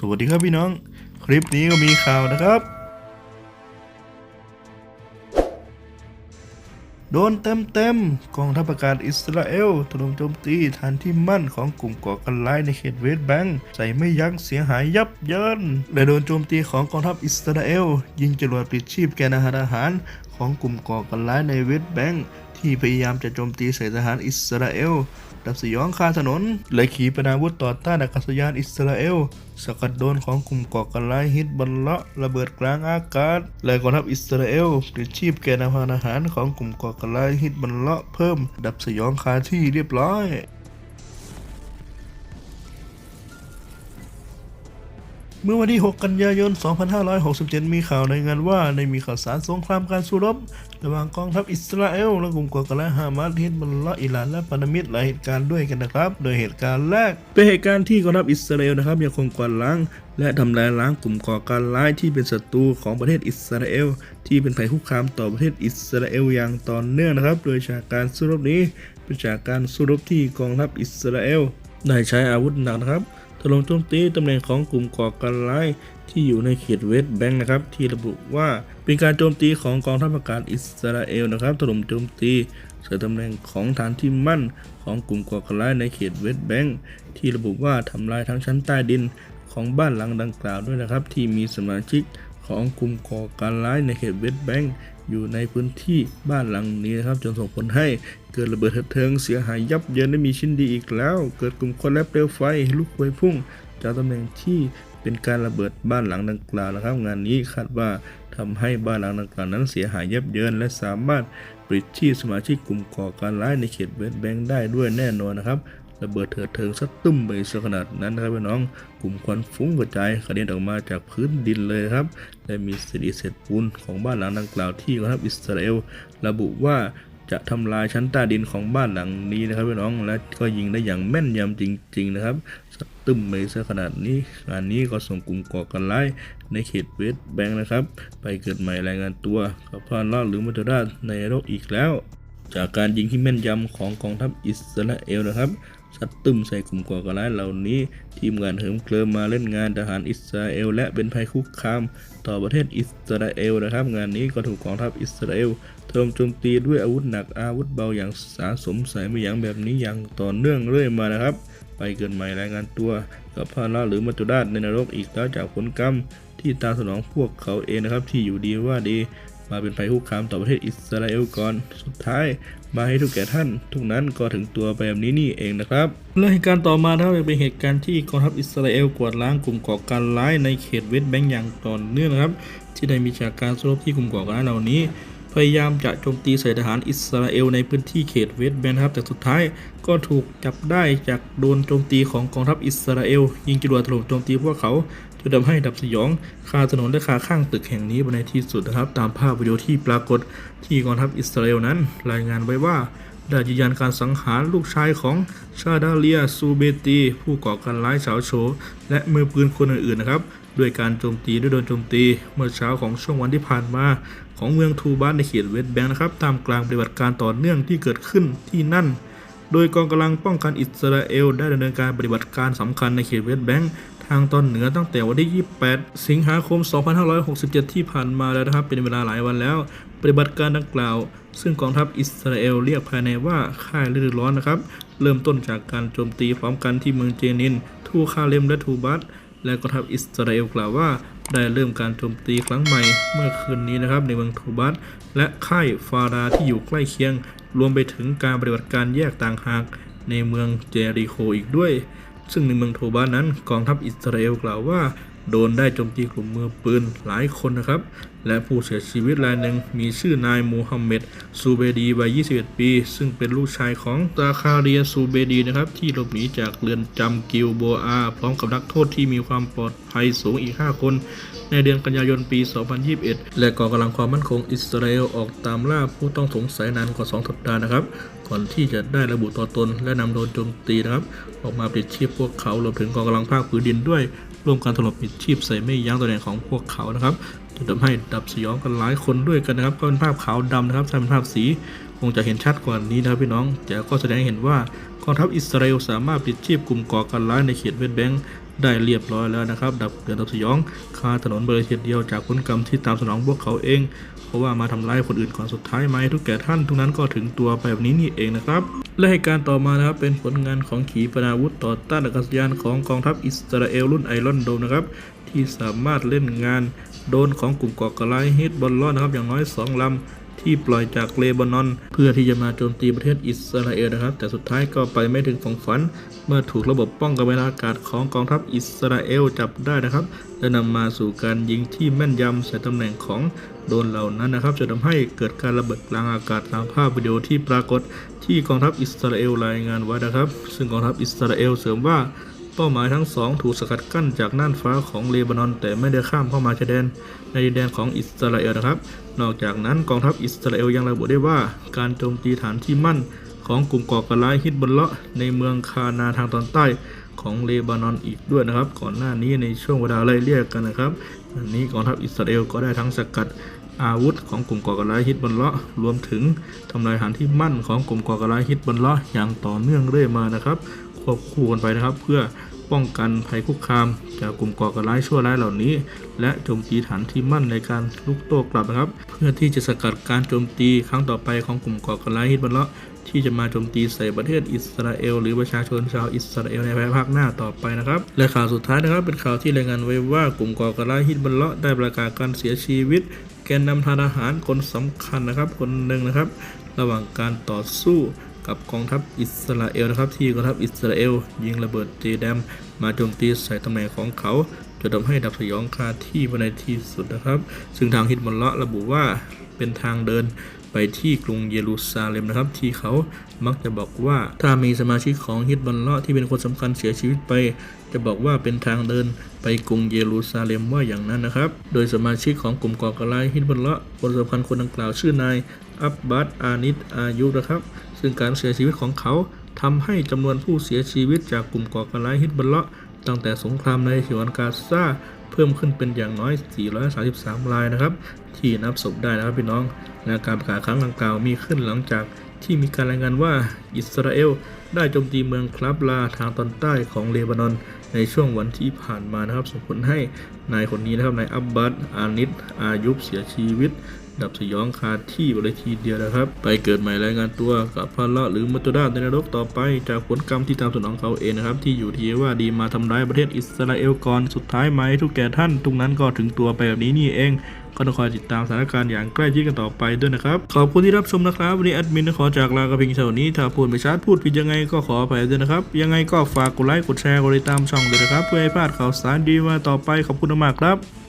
สวัสดีครับพี่น้อง คลิปนี้ก็มีข่าวนะครับ โดนเต็มเต็มๆกองทัพอากาศอิสราเอลถล่มโจมตีฐานที่มั่นของกลุ่มก่อการร้ายในเขตเวสต์แบงก์ใส่ไม่ยั้งเสียหายยับเยินและโดนโจมตีของกองทัพอิสราเอล ยิงจรวดปลิดชีพแกนอาหารอาหาร ของกลุ่มก่อการร้ายในเวสต์แบงก์ที่พยายามจะโจมตีใส่ทหารอิสราเอล ดับสยองคาถนน และขีปนาวุธต่อต้านอากาศยานอิสราเอล สกัดโดนของกลุ่มก่อการร้ายฮิตบัลเลาะระเบิดกลางอากาศ และกองทัพอิสราเอลปลิดชีพแกนอาหารของกลุ่มก่อการร้ายฮิตบัลเลาะเพิ่ม ดับสยองคาที่เรียบร้อย เมื่อวันที่ 6 กันยายน 2567 มีข่าวรายงานว่าได้มีข่าวสารสงครามการสู้รบ ระหว่างกองทัพอิสราเอลและกลุ่มก่อการร้ายฮามาสฮิตบัลลาอิหร่านและปานามิดหลายเหตุการณ์ด้วยกันนะครับ โดยเหตุการณ์แรก เป็นเหตุการณ์ที่กองทัพอิสราเอลนะครับยังคงกวาดล้าง และทำลายล้างกลุ่มก่อการร้ายที่เป็นศัตรูของประเทศอิสราเอล ที่เป็นภัยคุกคามต่อประเทศอิสราเอลอย่างต่อเนื่องนะครับ โดยจากการสู้รบนี้เป็นจากการสู้รบที่กองทัพอิสราเอลได้ใช้อาวุธหนักนะครับ ถล่มโจมตีตำแหน่งของกลุ่มก่อการร้ายที่อยู่ในเขตเวสต์แบงค์นะครับ ที่ระบุว่าเป็นการโจมตีของกองทัพอากาศอิสราเอลนะครับถล่มโจมตีใส่ตำแหน่งของฐานที่มั่นของกลุ่มก่อการร้ายในเขตเวสต์แบงค์ที่ระบุว่าทำลายทั้งชั้นใต้ดินของบ้านหลังดังกล่าวด้วยนะครับ ที่มีสมาชิกของกลุ่มก่อการร้ายในเขตเวสต์แบงค์ อยู่ในพื้นที่บ้านหลังนี้นะครับ จนส่งผลให้เกิดระเบิดเถิงเสียหายยับเยินได้มีชิ้นดีอีกแล้ว เกิดกลุ่มควันและเปลวไฟลุกพวยพุ่งจากตำแหน่งที่เป็นการระเบิดบ้านหลังดังกล่าวนะครับ งานนี้คาดว่าทำให้บ้านหลังดังกล่าวนั้นเสียหายยับเยิน และสามารถปลิดชีพสมาชิกกลุ่มก่อการร้ายในเขตเวสต์แบงค์ได้ด้วยแน่นอนนะครับ ระเบิดเถิดเทิงสักตุ้มไปซะขนาดนั้นนะครับพี่น้อง กลุ่มควันฟุ้งกระจายกระเด็นออกมาจากพื้นดินเลยครับ และมีเศษอิฐเศษปูนของบ้านหลังดังกล่าวที่กองทัพอิสราเอลระบุว่าจะทำลายชั้นใต้ดินของบ้านหลังนี้นะครับพี่น้องและก็ยิงได้อย่างแม่นยำจริง ๆ นะครับสตึ้มไปซะขนาดนี้งานนี้ก็ส่งกลุ่มก่อการร้ายในเขตเวสต์แบงค์นะครับ ไปเกิดใหม่รายงานตัวกับพานลอดหรือมัตราชในโลกอีกแล้ว จากการยิงที่แม่นยำของกองทัพอิสราเอลนะครับ ซัดตึมใส่กลุ่มก่อการร้ายเหล่านี้ ทีมงานเหิมเกลิมมาเล่นงานทหารอิสราเอล และเป็นภัยคุกคาม ต่อประเทศอิสราเอลนะครับ งานนี้ก็ถูกกองทัพอิสราเอลถล่มโจมตีด้วยอาวุธหนักอาวุธเบาอย่างสาสมใส่ไม่ยั้งแบบนี้อย่างต่อเนื่องเรื่อยมานะครับ ไปเกินใหม่รายงานตัวกับพาราหรือมัจจุราชในนรกอีกแล้วจากผลกรรมที่ตาสนองพวกเขาเองนะครับที่อยู่ดีว่าดี มาเป็นภัยคุกคามต่อประเทศอิสราเอลก่อน สุดท้ายมาให้ทุกแก่ท่าน ทุกนั้นก็ถึงตัวไปแบบนี้นี่เองนะครับและเหตุการณ์ต่อมานะครับเป็นเหตุการณ์ที่กองทัพอิสราเอลกวาดล้างกลุ่มก่อการร้ายในเขตเวสต์แบงก์อย่างต่อเนื่องนะครับ ที่ได้มีจากการสู้รบที่กลุ่มก่อการร้ายเหล่านี้ พยายามจะโจมตีใส่ทหารอิสราเอลในพื้นที่เขตเวสต์แบงก์นะครับ แต่สุดท้ายก็ถูกจับได้จากโดนโจมตีของกองทัพอิสราเอล ยิงจรวดถล่มโจมตีพวกเขาจนทำให้ดับสยองคาถนนและคาข้างตึกแห่งนี้บนในที่สุดนะครับ ตามภาพวิดีโอที่ปรากฏที่กองทัพอิสราเอลนั้น รายงานไว้ว่าได้ยืนยันการสังหารลูกชายของชาดาเลียซูเบตี ผู้ก่อการร้ายเฉาโฉและมือปืนคนอื่นๆนะครับ ด้วยการโจมตีด้วยโดนโจมตีเมื่อเช้าของช่วงวันที่ผ่านมา ของเมืองทูบาสในเขตเวสต์แบงค์นะครับตามกลางปฏิบัติการต่อเนื่องที่เกิดขึ้นที่นั่น โดยกองกำลังป้องกันอิสราเอล ได้ดำเนินการปฏิบัติการสำคัญในเขตเวสต์แบงค์ทางตอนเหนือตั้งแต่วันที่ 28 สิงหาคม 2567 ที่ผ่านมาแล้วนะครับ เป็นเวลาหลายวันแล้ว ปฏิบัติการดังกล่าว ซึ่งกองทัพอิสราเอลเรียกภายในว่าค่ายฤดูร้อนนะครับ เริ่มต้นจากการโจมตีพร้อมกันที่เมืองเจนิน ทูคาเลมและทูบัส และกองทัพอิสราเอลกล่าวว่า ได้เริ่มการโจมตีครั้งใหม่เมื่อคืนนี้นะครับในเมืองทูบัสและค่ายฟาราที่อยู่ใกล้เคียง รวมไปถึงการปฏิบัติการแยกต่างหากในเมืองเจริโคอีกด้วย ซึ่งในเมืองโทบานั้นกองทัพอิสราเอลกล่าวว่า โดนได้โจมตีกลุ่มมือปืนหลายคนนะครับ และผู้เสียชีวิตรายหนึ่งมีชื่อนายมูฮัมเหม็ดซูเบดีวัย 21 ปี ซึ่งเป็นลูกชายของตาคาเรียซูเบดีนะครับที่หลบหนีจากเรือนจำกิลโบอาพร้อมกับนักโทษที่มีความปลอดภัยสูงอีก 5 คน ในเดือนกันยายนปี 2021 และกองกำลังความมั่นคงอิสราเอลออกตามล่าผู้ต้องสงสัยนานกว่า 2 สัปดาห์นะครับก่อนที่จะได้ระบุตัวตนและนำโดนโจมตีนะครับ ออกมาปิดชีพพวกเขารวมถึงกองกำลังภาคพื้นดินด้วยร่วมกันถล่มปิดชีพใส่ไม่ยั้งตัวแดนของพวกเขานะครับ จนทำให้ดับสยองกันหลายคนด้วยกันนะครับ ก็เป็นภาพขาวดำนะครับถ้าเป็นภาพสีคงจะเห็นชัดกว่านี้นะครับพี่น้องแต่ก็แสดงให้เห็นว่ากองทัพอิสราเอลสามารถปิดชีพกลุ่มก่อการร้ายในเขตเวสต์แบงก์ได้เรียบร้อยแล้วนะครับ ดับเดือดดับสยองคาถนนบริเวณเดียวจากผลกรรมที่ตามสนองพวกเขาเอง เพราะว่ามาทำร้ายคนอื่นก่อนสุดท้ายไหมทุกแก่ท่านทุกนั้นก็ถึงตัวไปแบบนี้นี่เองนะครับ และเหตุการณ์ต่อมานะครับเป็นผลงานของขีปนาวุธต่อต้านอากาศยานของกองทัพอิสราเอลรุ่นไอรอนโดมนะครับ ที่สามารถเล่นงาน โดนของกลุ่มก่อการร้ายฮิตบอลลอนนะครับอย่างน้อย 2 ลำ ที่ปล่อยจากเลบานอน เพื่อที่จะมาโจมตีประเทศอิสราเอลนะครับ แต่สุดท้ายก็ไปไม่ถึงฝั่งฝัน เมื่อถูกระบบป้องกันเวลาอากาศของกองทัพอิสราเอลจับได้นะครับและนำมาสู่การยิงที่แม่นยำใส่ตำแหน่งของโดนเหล่านั้นนะครับจนทำให้เกิดการระเบิดกลางอากาศตามภาพวิดีโอที่ปรากฏที่กองทัพอิสราเอลรายงานไว้นะครับ ซึ่งกองทัพอิสราเอลเสริมว่า เป้าหมายทั้งสองถูกสกัดกั้นจากน่านฟ้าของเลบานอน แต่ไม่ได้ข้ามเข้ามาชายแดน ในดินแดนของอิสราเอลนะครับ นอกจากนั้นกองทัพอิสราเอลยังระบุได้ว่า การโจมตีฐานที่มั่นของกลุ่มก่อการร้ายฮิตบอลเลาะในเมืองคานาทางตอนใต้ของเลบานอนอีกด้วยนะครับ ก่อนหน้านี้ในช่วงเวลาไล่เรียกกันนะครับอันนี้กองทัพอิสราเอลก็ได้ทั้งสกัดอาวุธของกลุ่มก่อการร้ายฮิตบอลเลาะรวมถึงทำลายฐานที่มั่นของกลุ่มก่อการร้ายฮิตบอลเลาะอย่างต่อเนื่องเรื่อยมานะครับ ควบคู่กันไปนะครับ เพื่อป้องกันภัยคุกคาม จากกลุ่มก่อการร้ายชั่วร้ายเหล่านี้ และโจมตีฐานที่มั่นในการลุกโต้กลับนะครับ เพื่อที่จะสกัดการโจมตีครั้งต่อไปของกลุ่มก่อการร้ายฮิตบอลเลาะที่จะมาโจมตีใส่ประเทศอิสราเอล หรือประชาชนชาวอิสราเอลในภายภาคหน้าต่อไปนะครับ และข่าวสุดท้ายนะครับ เป็นข่าวที่รายงานไว้ว่ากลุ่มก่อการร้ายฮิตบอลเลาะได้ประกาศการเสียชีวิต แกนนำทหารคนสำคัญนะครับ คนหนึ่งนะครับ ระหว่างการต่อสู้ กับกองทัพอิสราเอลนะครับ ที่กองทัพอิสราเอล ยิงระเบิดเจดมมาโจมตีใส่ตำแหน่งของเขาจนทำให้ดับสยองคาที่ภายในที่สุดนะครับ ซึ่งทางฮิตบอลเลาะระบุว่าเป็นทางเดินไปที่กรุงเยรูซาเล็มนะครับ ที่เขามักจะบอกว่าถ้ามีสมาชิกของฮิตบอลเลาะที่เป็นคนสำคัญเสียชีวิตไป จะบอกว่าเป็นทางเดินไปกรุงเยรูซาเล็มว่าอย่างนั้นนะครับ โดยสมาชิกของกลุ่มก่อการร้ายฮิตบอลเลาะคนสำคัญคนดังกล่าวชื่อนายอับบาสอานิดอายุนะครับ ซึ่งการเสียชีวิตของเขาทำให้จำนวนผู้เสียชีวิตจากกลุ่มก่อการร้ายฮิตบอลเลาะตั้งแต่สงครามในฉนวนกาซาเพิ่มขึ้นเป็นอย่างน้อย 433 รายนะครับ ที่นับศพได้นะครับพี่น้องและการประกาศครั้งดังกล่าวมีขึ้นหลังจากที่มีการรายงานว่าอิสราเอลได้โจมตีเมืองคลับลาทางตอนใต้ของเลบานอน ในช่วงวันที่ผ่านมานะครับส่งผลให้นายคนนี้นะครับนายอับบาสอานิดอายุบเสียชีวิต ดับสยองคาที่บริทีเดียวนะครับ ไปเกิดใหม่รายงานตัวกับพาละหรือมัตตดาในนรกต่อไป จากผลกรรมที่ตามสนองเขาเองนะครับ ที่อยู่ที่ว่าดีมาทำร้ายประเทศอิสราเอลก่อนสุดท้ายไหมทุกแก่ท่านตรงนั้นก็ถึงตัวไปแบบนี้นี่เองก็ต้องคอยติดตามสถานการณ์อย่างใกล้ชิดกันต่อไปด้วยนะครับ ขอบคุณที่รับชมนะครับ วันนี้แอดมินขอจากลากระพียงเท่านี้ ถ้าพูดไม่ชัดพูดผิดยังไงก็ขออภัยด้วยนะครับ ยังไงก็ฝากกดไลค์กดแชร์กดติดตามช่องด้วยนะครับ เพื่อให้พลาดข่าวสารดีมาต่อไปขอบคุณมากครับ